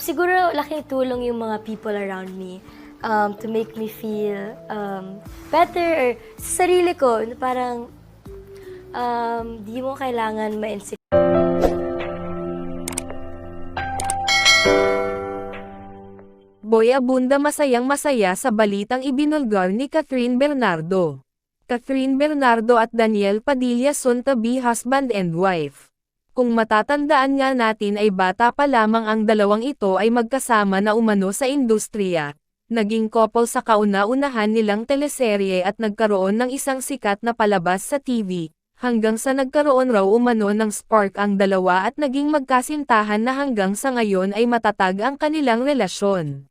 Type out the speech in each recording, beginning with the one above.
Siguro laking tulong yung mga people around me um, to make me feel um, better or sa sarili ko parang um, di mo kailangan ma-insecure. Boy Abunda masayang masaya sa balitang ibinulgar ni Catherine Bernardo. Catherine Bernardo at Daniel Padilla be husband and wife. Kung matatandaan nga natin ay bata pa lamang ang dalawang ito ay magkasama na umano sa industriya. Naging couple sa kauna-unahan nilang teleserye at nagkaroon ng isang sikat na palabas sa TV, hanggang sa nagkaroon raw umano ng spark ang dalawa at naging magkasintahan na hanggang sa ngayon ay matatag ang kanilang relasyon.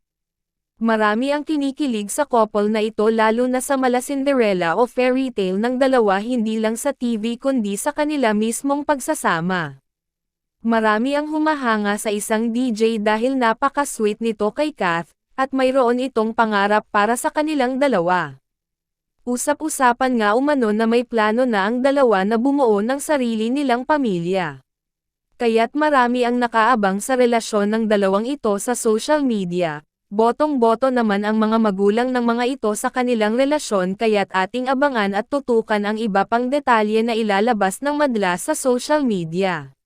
Marami ang kinikilig sa couple na ito lalo na sa mala Cinderella o fairy tale ng dalawa hindi lang sa TV kundi sa kanila mismong pagsasama. Marami ang humahanga sa isang DJ dahil napaka-sweet nito kay Kath, at mayroon itong pangarap para sa kanilang dalawa. Usap-usapan nga umano na may plano na ang dalawa na bumuo ng sarili nilang pamilya. Kaya't marami ang nakaabang sa relasyon ng dalawang ito sa social media. Botong-boto naman ang mga magulang ng mga ito sa kanilang relasyon kaya't ating abangan at tutukan ang iba pang detalye na ilalabas ng madla sa social media.